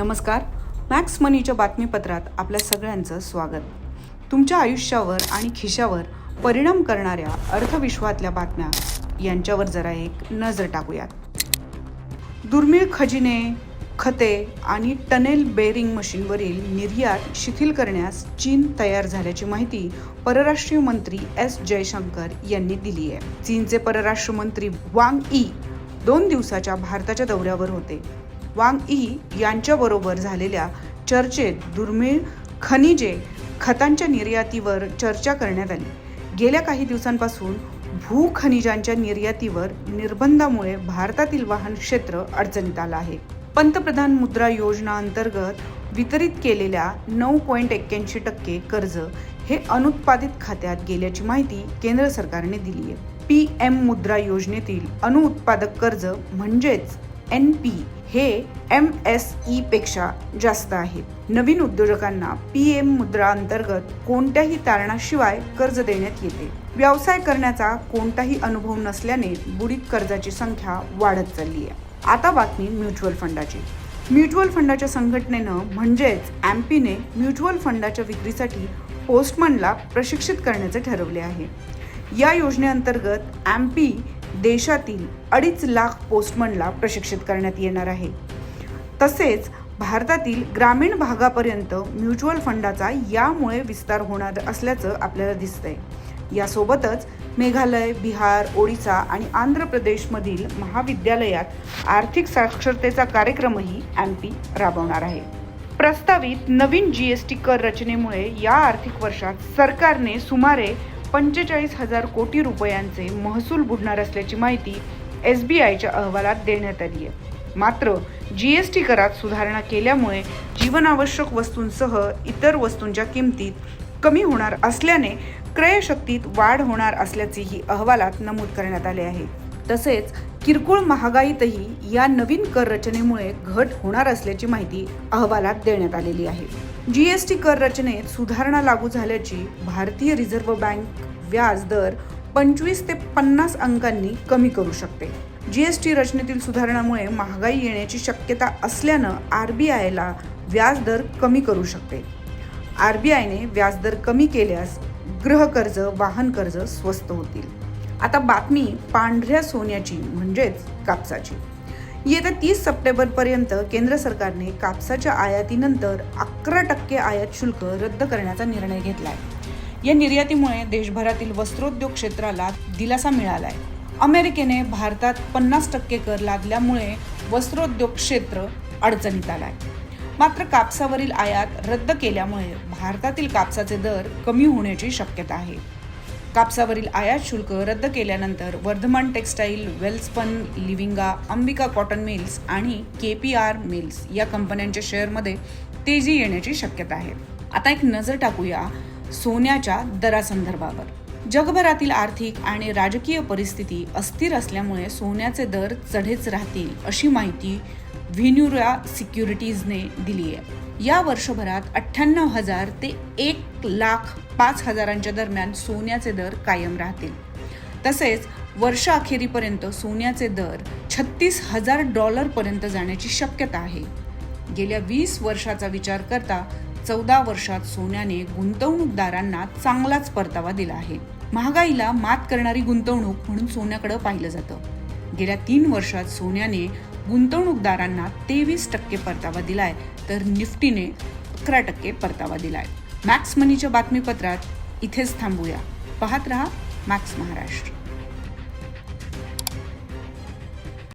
नमस्कार. मॅक्स मनीच्या बातमीपत्रात आपल्या सगळ्यांचं स्वागत. तुमच्या आयुष्यावर आणि खिशावर परिणाम करणाऱ्या अर्थविश्वातल्या बातम्या यांच्यावर जरा एक नजर टाकूयात. दुर्मिळ खजिने खते आणि टनेल बेरिंग मशीनवरील निर्यात शिथिल करण्यास चीन तयार झाल्याची माहिती परराष्ट्रीय मंत्री एस जयशंकर यांनी दिली आहे. चीनचे परराष्ट्र मंत्री वांग ई दोन दिवसाच्या भारताच्या दौऱ्यावर होते. वांग ई यांच्याबरोबर झालेल्या चर्चेत दुर्मिळ खनिजे खतांच्या निर्यातीवर चर्चा करण्यात आली. गेल्या काही दिवसांपासून भूखनिजांच्या निर्यातीवर निर्बंधामुळे भारतातील वाहन क्षेत्र अडचणीत आलं आहे. पंतप्रधान मुद्रा योजना अंतर्गत वितरित केलेल्या नऊ पॉईंट एक्क्याऐंशी टक्के कर्ज हे अनुत्पादित खात्यात गेल्याची माहिती केंद्र सरकारने दिली आहे पी एम मुद्रा योजनेतील अनुत्पादक कर्ज म्हणजेच एन पी हे एम एस ई पेक्षा जास्त आहेत नवीन उद्योजकांना पी एम मुद्रा अंतर्गत कोणत्याही तारणाशिवाय कर्ज देण्यात येते. व्यवसाय करण्याचा कोणताही अनुभव नसल्याने बुडीत कर्जाची संख्या वाढत चालली आहे. आता बातमी म्युच्युअल फंडाची. म्युच्युअल फंडाच्या संघटनेनं म्हणजेच एम्पीने म्युच्युअल फंडाच्या विक्रीसाठी पोस्टमनला प्रशिक्षित करण्याचे ठरवले आहे. या योजनेअंतर्गत एम्पी देशातील अडीच लाख पोस्टमनला प्रशिक्षित करण्यात येणार आहे. तसेच भारतातील ग्रामीण भागापर्यंत म्युच्युअल फंडाचा यामुळे विस्तार होणार असल्याचं आपल्याला दिसतंय. यासोबतच मेघालय बिहार ओडिसा आणि आंध्र प्रदेशमधील महाविद्यालयात आर्थिक साक्षरतेचा कार्यक्रमही एम पी राबवणार आहे. प्रस्तावित नवीन जी एस टी कर रचनेमुळे या आर्थिक वर्षात सरकारने सुमारे पंचेचाळीस हजार कोटी रुपयांचे महसूल बुडणार असल्याची माहिती एस बी आयच्या अहवालात देण्यात आली आहे. मात्र जी एस टी करात सुधारणा केल्यामुळे जीवनावश्यक वस्तूंसह इतर वस्तूंच्या किमतीत कमी होणार असल्याने क्रयशक्तीत वाढ होणार असल्याचेही अहवालात नमूद करण्यात आले आहे. तसेच किरकोळ महागाईतही या नवीन कर रचनेमुळे घट होणार असल्याची माहिती अहवालात देण्यात आलेली आहे. जी एस टी कर रचनेत सुधारणा लागू झाल्याची भारतीय रिझर्व्ह बँक व्याज दर पंचवीस ते पन्नास अंकांनी कमी करू शकते. जी एस टी रचनेतील सुधारणामुळे महागाई येण्याची शक्यता असल्यानं आर बी आयला व्याजदर कमी करू शकते. आर बी आयने व्याजदर कमी केल्यास गृहकर्ज वाहन कर्ज स्वस्त होतील. आता बातमी पांढऱ्या सोन्याची म्हणजेच कापसाची. येत्या तीस सप्टेंबरपर्यंत केंद्र सरकारने कापसाच्या आयातीनंतर अकरा टक्के आयात शुल्क रद्द करण्याचा निर्णय घेतलाय. या निर्यातीमुळे देशभरातील वस्त्रोद्योग क्षेत्राला दिलासा मिळालाय. अमेरिकेने भारतात पन्नास टक्के कर लादल्यामुळे वस्त्रोद्योग क्षेत्र अडचणीत आलाय. मात्र कापसावरील आयात रद्द केल्यामुळे भारतातील कापसाचे दर कमी होण्याची शक्यता आहे. कापसावरील आयात शुल्क रद्द केल्यानंतर वर्धमान टेक्स्टाईल वेल्सपन लिविंगा अंबिका कॉटन मिल्स आणि के पी आर मिल्स या कंपन्यांच्या शेअरमध्ये तेजी येण्याची शक्यता आहे. आता एक नजर टाकूया सोन्याच्या दरासंदर्भावर. जगभरातील आर्थिक आणि राजकीय परिस्थिती अस्थिर असल्यामुळे सोन्याचे दर चढेच राहतील अशी माहिती व्हिन्युरा सिक्युरिटीजने दिली आहे. या वर्षभरात अठ्ठ्याण्णव हजार ते एक लाख पाच हजारांच्या दरम्यान सोन्याचे दर कायम राहतील. तसेच वर्षाअखेरीपर्यंत सोन्याचे दर छत्तीस हजार डॉलरपर्यंत जाण्याची शक्यता आहे. गेल्या वीस वर्षाचा विचार करता चौदा वर्षात सोन्याने गुंतवणूकदारांना चांगलाच परतावा दिला आहे. महागाईला मात करणारी गुंतवणूक म्हणून सोन्याकडे पाहिलं जातं. गेल्या तीन वर्षात सोन्याने गुंतवणूकदारांना तेवीस टक्के परतावा दिलाय तर निफ्टीने अकरा टक्के परतावा दिलाय. मॅक्स मनीच्या बातमीपत्रात इथेच थांबूया. पाहत रहा मॅक्स महाराष्ट्र.